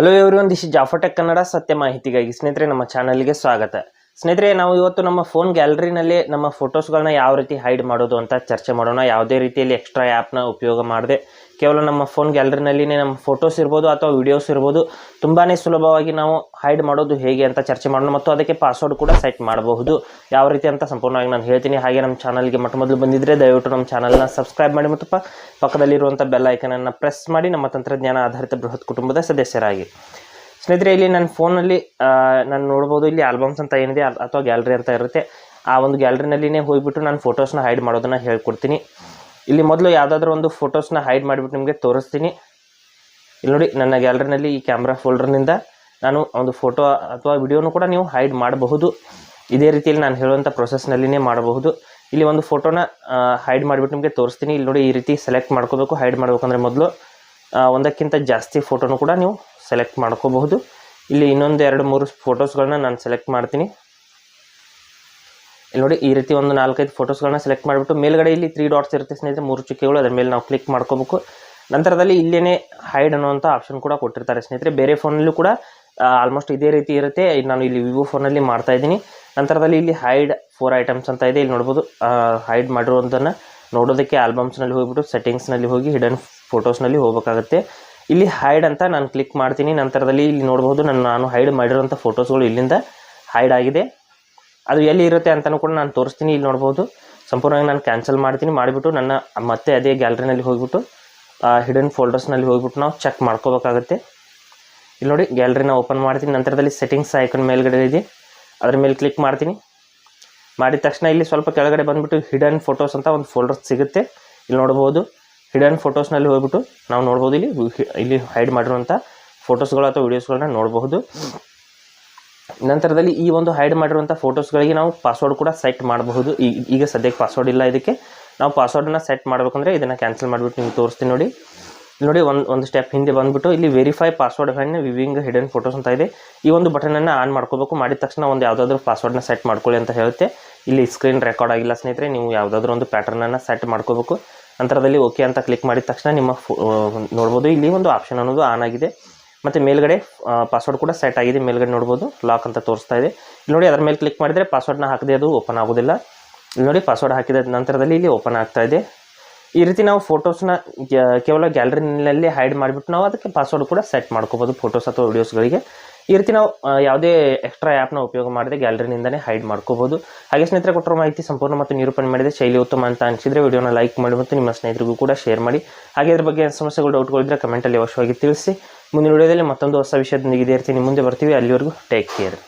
Hello every ಒಂದು this ಜಾಫಟೆಕ್ ಕನ್ನಡ ಸತ್ಯ ಮಾಹಿತಿಗಾಗಿ ಸ್ನೇಹಿತರೆ ನಮ್ಮ ಚಾನಲ್ಗೆ ಸ್ವಾಗತ. ಸ್ನೇಹಿತರೆ, ನಾವು ಇವತ್ತು ನಮ್ಮ ಫೋನ್ ಗ್ಯಾಲರಿನಲ್ಲಿ ನಮ್ಮ ಫೋಟೋಸ್ಗಳನ್ನ ಯಾವ ರೀತಿ ಹೈಡ್ ಮಾಡೋದು ಅಂತ ಚರ್ಚೆ ಮಾಡೋಣ. ಯಾವುದೇ ರೀತಿಯಲ್ಲಿ ಎಕ್ಸ್ಟ್ರಾ ಆ್ಯಪ್ನ ಉಪಯೋಗ ಮಾಡದೆ. ಕೇವಲ ನಮ್ಮ ಫೋನ್ ಗ್ಯಾಲರಿನಲ್ಲಿನೇ ನಮ್ಮ ಫೋಟೋಸ್ ಇರ್ಬೋದು ಅಥವಾ ವಿಡಿಯೋಸ್ ಇರ್ಬೋದು. ತುಂಬಾ ಸುಲಭವಾಗಿ ನಾವು ಹೈಡ್ ಮಾಡೋದು ಹೇಗೆ ಅಂತ ಚರ್ಚೆ ಮಾಡೋಣ ಮತ್ತು ಅದಕ್ಕೆ ಪಾಸ್ವರ್ಡ್ ಕೂಡ ಸೆಟ್ ಮಾಡಬಹುದು. ಯಾವ ರೀತಿ ಅಂತ ಸಂಪೂರ್ಣವಾಗಿ ನಾನು ಹೇಳ್ತೀನಿ. ಹಾಗೆ ನಮ್ಮ ಚಾನಲ್ಗೆ ಮೊಟ್ಟ ಮೊದಲು ಬಂದಿದ್ದರೆ ದಯವಿಟ್ಟು ನಮ್ಮ ಚಾನಲ್ನ ಸಬ್ಸ್ಕ್ರೈಬ್ ಮಾಡಿ ಮತ್ತು ಪಕ್ಕದಲ್ಲಿರುವಂಥ ಬೆಲ್ ಐಕನನ್ನು ಪ್ರೆಸ್ ಮಾಡಿ. ನಮ್ಮ ತಂತ್ರಜ್ಞಾನ ಆಧಾರಿತ ಬೃಹತ್ ಕುಟುಂಬದ ಸದಸ್ಯರಾಗಿ. ಸ್ನೇಹಿತರೆ, ಇಲ್ಲಿ ನನ್ನ ಫೋನಲ್ಲಿ ನಾನು ನೋಡ್ಬೋದು ಇಲ್ಲಿ ಆಲ್ಬಮ್ಸ್ ಅಂತ ಏನಿದೆ ಅಥವಾ ಗ್ಯಾಲರಿ ಅಂತ ಇರುತ್ತೆ. ಆ ಒಂದು ಗ್ಯಾಲರಿನಲ್ಲಿನೇ ಹೋಗಿಬಿಟ್ಟು ನಾನು ಫೋಟೋಸ್ನ ಹೈಡ್ ಮಾಡೋದನ್ನು ಹೇಳ್ಕೊಡ್ತೀನಿ. ಇಲ್ಲಿ ಮೊದಲು ಯಾವುದಾದ್ರೂ ಒಂದು ಫೋಟೋಸ್ನ ಹೈಡ್ ಮಾಡಿಬಿಟ್ಟು ನಿಮಗೆ ತೋರಿಸ್ತೀನಿ. ಇಲ್ಲಿ ನೋಡಿ, ನನ್ನ ಗ್ಯಾಲರಿನಲ್ಲಿ ಈ ಕ್ಯಾಮ್ರಾ ಫೋಲ್ಡರ್ನಿಂದ ನಾನು ಒಂದು ಫೋಟೋ ಅಥವಾ ವಿಡಿಯೋನು ಕೂಡ ನೀವು ಹೈಡ್ ಮಾಡಬಹುದು. ಇದೇ ರೀತಿಯಲ್ಲಿ ನಾನು ಹೇಳುವಂಥ ಪ್ರೊಸೆಸ್ನಲ್ಲಿನೇ ಮಾಡಬಹುದು. ಇಲ್ಲಿ ಒಂದು ಫೋಟೋನ ಹೈಡ್ ಮಾಡಿಬಿಟ್ಟು ನಿಮಗೆ ತೋರಿಸ್ತೀನಿ. ಇಲ್ಲಿ ನೋಡಿ, ಈ ರೀತಿ ಸೆಲೆಕ್ಟ್ ಮಾಡ್ಕೋಬೇಕು ಹೈಡ್ ಮಾಡ್ಬೇಕಂದ್ರೆ ಮೊದಲು ಒಂದಕ್ಕಿಂತ ಜಾಸ್ತಿ ಫೋಟೋನು ಕೂಡ ನೀವು ಸೆಲೆಕ್ಟ್ ಮಾಡ್ಕೋಬಹುದು. ಇಲ್ಲಿ ಇನ್ನೊಂದು ಎರಡು, ಮೂರು ಫೋಟೋಸ್ಗಳನ್ನ ನಾನು ಸೆಲೆಕ್ಟ್ ಮಾಡ್ತೀನಿ. ಇಲ್ಲಿ ನೋಡಿ, ಈ ರೀತಿ ಒಂದು ನಾಲ್ಕೈದು ಫೋಟೋಸ್ಗಳನ್ನ ಸೆಲೆಕ್ಟ್ ಮಾಡಿಬಿಟ್ಟು, ಮೇಲ್ಗಡೆ ಇಲ್ಲಿ ತ್ರೀ ಡಾಟ್ಸ್ ಇರುತ್ತೆ ಸ್ನೇಹಿತರೆ, ಮೂರು ಚುಕ್ಕೆಗಳು, ಅದರ ಮೇಲೆ ನಾವು ಕ್ಲಿಕ್ ಮಾಡ್ಕೋಬೇಕು. ನಂತರದಲ್ಲಿ ಇಲ್ಲೇನೆ ಹೈಡ್ ಅನ್ನುವಂಥ ಆಪ್ಷನ್ ಕೂಡ ಕೊಟ್ಟಿರ್ತಾರೆ ಸ್ನೇಹಿತರೆ. ಬೇರೆ ಫೋನಲ್ಲೂ ಕೂಡ ಆಲ್ಮೋಸ್ಟ್ ಇದೇ ರೀತಿ ಇರುತ್ತೆ. ನಾನು ಇಲ್ಲಿ ವಿವೋ ಫೋನಲ್ಲಿ ಮಾಡ್ತಾ ಇದ್ದೀನಿ. ನಂತರದಲ್ಲಿ ಇಲ್ಲಿ ಹೈಡ್ ಫೋರ್ ಐಟಮ್ಸ್ ಅಂತ ಇದೆ. ಇಲ್ಲಿ ನೋಡ್ಬೋದು ಹೈಡ್ ಮಾಡಿರುವಂಥನ್ನು ನೋಡೋದಕ್ಕೆ ಆಲ್ಬಮ್ಸ್ನಲ್ಲಿ ಹೋಗಿಬಿಟ್ಟು ಸೆಟ್ಟಿಂಗ್ಸ್ನಲ್ಲಿ ಹೋಗಿ ಹಿಡನ್ ಫೋಟೋಸ್ನಲ್ಲಿ ಹೋಗಬೇಕಾಗುತ್ತೆ. ಇಲ್ಲಿ ಹೈಡ್ ಅಂತ ನಾನು ಕ್ಲಿಕ್ ಮಾಡ್ತೀನಿ. ನಂತರದಲ್ಲಿ ಇಲ್ಲಿ ನೋಡ್ಬೋದು ನಾನು ನಾನು ಹೈಡ್ ಮಾಡಿರೋಂಥ ಫೋಟೋಸ್ಗಳು ಇಲ್ಲಿಂದ ಹೈಡ್ ಆಗಿದೆ. ಅದು ಎಲ್ಲಿ ಇರುತ್ತೆ ಅಂತಲೂ ಕೂಡ ನಾನು ತೋರಿಸ್ತೀನಿ. ಇಲ್ಲಿ ನೋಡ್ಬೋದು. ಸಂಪೂರ್ಣವಾಗಿ ನಾನು ಕ್ಯಾನ್ಸಲ್ ಮಾಡ್ತೀನಿ. ಮಾಡಿಬಿಟ್ಟು ನನ್ನ ಮತ್ತೆ ಅದೇ ಗ್ಯಾಲರಿನಲ್ಲಿ ಹೋಗ್ಬಿಟ್ಟು ಹಿಡನ್ ಫೋಲ್ಡರ್ಸ್ನಲ್ಲಿ ಹೋಗಿಬಿಟ್ಟು ನಾವು ಚೆಕ್ ಮಾಡ್ಕೋಬೇಕಾಗುತ್ತೆ. ಇಲ್ಲಿ ನೋಡಿ ಗ್ಯಾಲರಿನ ಓಪನ್ ಮಾಡ್ತೀನಿ. ನಂತರದಲ್ಲಿ ಸೆಟ್ಟಿಂಗ್ಸ್ ಐಕನ್ ಮೇಲ್ಗಡೆ ಇದೆ. ಅದ್ರ ಮೇಲೆ ಕ್ಲಿಕ್ ಮಾಡ್ತೀನಿ. ಮಾಡಿದ ತಕ್ಷಣ ಇಲ್ಲಿ ಸ್ವಲ್ಪ ಕೆಳಗಡೆ ಬಂದುಬಿಟ್ಟು ಹಿಡನ್ ಫೋಟೋಸ್ ಅಂತ ಒಂದು ಫೋಲ್ಡರ್ ಸಿಗುತ್ತೆ. ಇಲ್ಲಿ ನೋಡ್ಬೋದು. ಹಿಡನ್ ಫೋಟೋಸ್ನಲ್ಲಿ ಹೋಗ್ಬಿಟ್ಟು ನಾವು ನೋಡ್ಬೋದು ಇಲ್ಲಿ. ಇಲ್ಲಿ ಹೈಡ್ ಮಾಡಿರುವಂಥ ಫೋಟೋಸ್ಗಳು ಅಥವಾ ವೀಡಿಯೋಸ್ಗಳನ್ನ ನೋಡಬಹುದು. ನಂತರದಲ್ಲಿ ಈ ಒಂದು ಹೈಡ್ ಮಾಡಿರುವಂಥ ಫೋಟೋಸ್ಗಳಿಗೆ ನಾವು ಪಾಸ್ವರ್ಡ್ ಕೂಡ ಸೆಟ್ ಮಾಡಬಹುದು. ಈಗ ಸದ್ಯಕ್ಕೆ ಪಾಸ್ವರ್ಡ್ ಇಲ್ಲ ಇದಕ್ಕೆ. ನಾವು ಪಾಸ್ವರ್ಡನ್ನ ಸೆಟ್ ಮಾಡಬೇಕಂದ್ರೆ ಇದನ್ನು ಕ್ಯಾನ್ಸಲ್ ಮಾಡಿಬಿಟ್ಟು ನಿಮ್ಗೆ ತೋರಿಸ್ತೀನಿ ನೋಡಿ. ನೋಡಿ ಒಂದು ಒಂದು ಸ್ಟೆಪ್ ಹಿಂದೆ ಬಂದುಬಿಟ್ಟು ಇಲ್ಲಿ verify password viewing hidden photos ಅಂತ ಇದೆ. ಈ ಒಂದು ಬಟನನ್ನು ಆನ್ ಮಾಡ್ಕೋಬೇಕು. ಮಾಡಿದ ತಕ್ಷಣ ಒಂದು ಯಾವುದಾದ್ರೂ ಪಾಸ್ವರ್ಡ್ನ ಸೆಟ್ ಮಾಡ್ಕೊಳ್ಳಿ ಅಂತ ಹೇಳುತ್ತೆ. ಇಲ್ಲಿ ಸ್ಕ್ರೀನ್ ರೆಕಾರ್ಡ್ ಆಗಿಲ್ಲ ಸ್ನೇಹಿತರೆ, ನೀವು ಯಾವುದಾದ್ರೂ ಒಂದು ಪ್ಯಾಟರ್ನನ್ನು ಸೆಟ್ ಮಾಡ್ಕೋಬೇಕು. ನಂತರದಲ್ಲಿ ಓಕೆ ಅಂತ ಕ್ಲಿಕ್ ಮಾಡಿದ ತಕ್ಷಣ ನಿಮ್ಮ ಫೋ ನೋಡ್ಬೋದು. ಇಲ್ಲಿ ಒಂದು ಆಪ್ಷನ್ ಅನ್ನೋದು ಆನ್ ಆಗಿದೆ. ಮತ್ತು ಮೇಲ್ಗಡೆ ಪಾಸ್ವರ್ಡ್ ಕೂಡ ಸೆಟ್ ಆಗಿದೆ. ಮೇಲ್ಗಡೆ ನೋಡ್ಬೋದು. ಲಾಕ್ ಅಂತ ತೋರಿಸ್ತಾ ಇದೆ. ಇಲ್ಲಿ ನೋಡಿ ಅದರ ಮೇಲೆ ಕ್ಲಿಕ್ ಮಾಡಿದರೆ ಪಾಸ್ವರ್ಡ್ನ ಹಾಕದೆ ಅದು ಓಪನ್ ಆಗೋದಿಲ್ಲ. ಇಲ್ಲಿ ನೋಡಿ ಪಾಸ್ವರ್ಡ್ ಹಾಕಿದ ನಂತರದಲ್ಲಿ ಇಲ್ಲಿ ಓಪನ್ ಆಗ್ತಾ ಇದೆ. ಈ ರೀತಿ ನಾವು ಫೋಟೋಸ್ನ ಕೇವಲ ಗ್ಯಾಲರಿನಲ್ಲಿ ಹೈಡ್ ಮಾಡಿಬಿಟ್ಟು ನಾವು ಅದಕ್ಕೆ ಪಾಸ್ವರ್ಡ್ ಕೂಡ ಸೆಟ್ ಮಾಡ್ಕೋಬೋದು ಫೋಟೋಸ್ ಅಥವಾ ವೀಡಿಯೋಸ್ಗಳಿಗೆ ಈ ರೀತಿ ನಾವು ಯಾವುದೇ ಎಕ್ಸ್ಟ್ರಾ ಆ್ಯಪ್ನ ಉಪಯೋಗ ಮಾಡದೆ ಗ್ಯಾಲರಿನಿಂದನೇ ಹೈಡ್ ಮಾಡ್ಕೋಬೋದು. ಹಾಗೆ ಸ್ನೇಹಿತರೆ, ಕೊಟ್ಟಿರೋ ಮಾಹಿತಿ ಸಂಪೂರ್ಣ ಮತ್ತು ನಿರೂಪಣೆ ಮಾಡಿದೆ ಶೈಲಿ ಉತ್ತಮ ಅಂತ ಅನಿಸಿದರೆ ವಿಡಿಯೋನ ಲೈಕ್ ಮಾಡಿ ಮತ್ತು ನಿಮ್ಮ ಸ್ನೇಹಿತರಿಗೂ ಕೂಡ ಶೇರ್ ಮಾಡಿ. ಹಾಗೆ ಇದ್ರ ಬಗ್ಗೆ ಸಮಸ್ಯೆಗಳು ಡೌಟ್ಗಳಿದ್ರೆ ಕಮೆಂಟಲ್ಲಿ ಅವಶ್ಯವಾಗಿ ತಿಳಿಸಿ. ಮುಂದಿನ ವಿಡಿಯೋದಲ್ಲಿ ಮತ್ತೊಂದು ಹೊಸ ವಿಷಯದೊಂದಿಗೆ ಇದೇ ಇರ್ತೀನಿ ಮುಂದೆ ಬರ್ತೀವಿ. ಅಲ್ಲಿವರೆಗೂ ಟೇಕ್ ಕೇರ್